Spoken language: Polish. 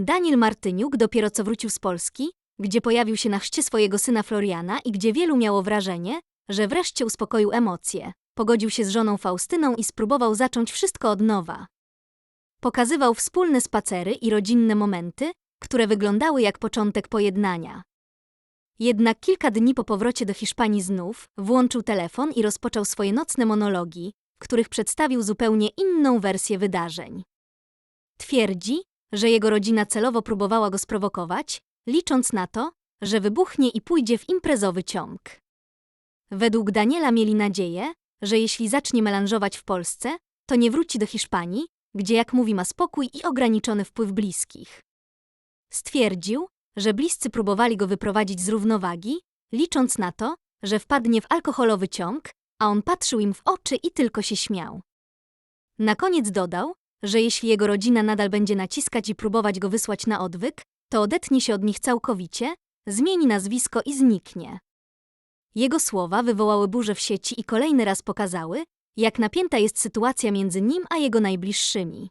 Daniel Martyniuk dopiero co wrócił z Polski, gdzie pojawił się na chrzcie swojego syna Floriana i gdzie wielu miało wrażenie, że wreszcie uspokoił emocje, pogodził się z żoną Faustyną i spróbował zacząć wszystko od nowa. Pokazywał wspólne spacery i rodzinne momenty, które wyglądały jak początek pojednania. Jednak kilka dni po powrocie do Hiszpanii znów włączył telefon i rozpoczął swoje nocne monologi, których przedstawił zupełnie inną wersję wydarzeń. Twierdzi, że jego rodzina celowo próbowała go sprowokować, licząc na to, że wybuchnie i pójdzie w imprezowy ciąg. Według Daniela mieli nadzieję, że jeśli zacznie melanżować w Polsce, to nie wróci do Hiszpanii, gdzie jak mówi ma spokój i ograniczony wpływ bliskich. Stwierdził, że bliscy próbowali go wyprowadzić z równowagi, licząc na to, że wpadnie w alkoholowy ciąg, a on patrzył im w oczy i tylko się śmiał. Na koniec dodał, że jeśli jego rodzina nadal będzie naciskać i próbować go wysłać na odwyk, to odetnie się od nich całkowicie, zmieni nazwisko i zniknie. Jego słowa wywołały burzę w sieci i kolejny raz pokazały, jak napięta jest sytuacja między nim a jego najbliższymi.